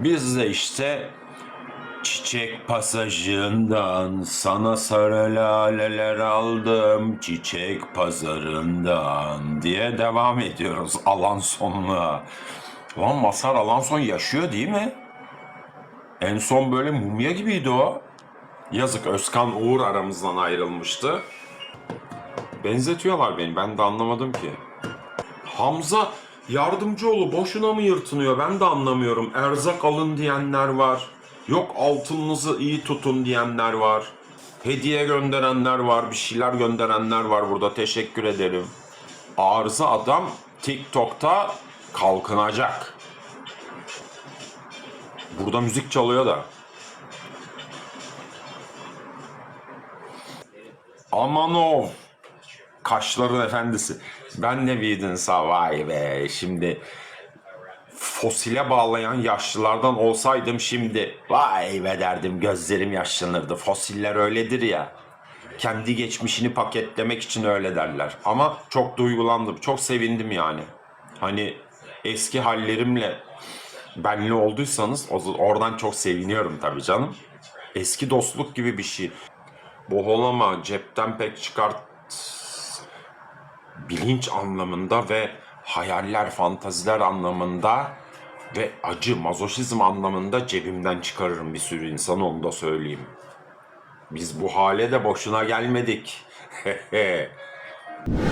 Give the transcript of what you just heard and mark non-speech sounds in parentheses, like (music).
Biz de işte çiçek pasajından sana sarı laleler aldım çiçek pazarından diye devam ediyoruz Alanson'la. Lan Masar Alanson yaşıyor değil mi? En son böyle mumya gibiydi o. Yazık Özkan Uğur aramızdan ayrılmıştı. Benzetiyorlar beni ben de anlamadım ki. Hamza Yardımcıoğlu boşuna mı yırtınıyor ben de anlamıyorum. Erzak alın diyenler var. Yok altınınızı iyi tutun diyenler var. Hediye gönderenler var, bir şeyler gönderenler var burada. Teşekkür ederim. Arıza adam TikTok'ta kalkınacak. Burada müzik çalıyor da. Amanov. Kaşların efendisi. Ben de insan vay be. Şimdi fosile bağlayan yaşlılardan olsaydım şimdi vay be derdim gözlerim yaşlanırdı. Fosiller öyledir ya. Kendi geçmişini paketlemek için öyle derler. Ama çok duygulandım. Çok sevindim yani. Hani eski hallerimle benli olduysanız oradan çok seviniyorum tabii canım. Eski dostluk gibi bir şey. Boholama, cepten pek çıkart bilinç anlamında ve hayaller, fantaziler anlamında ve acı, mazoşizm anlamında cebimden çıkarırım bir sürü insan onu da söyleyeyim. Biz bu hale de boşuna gelmedik. (laughs)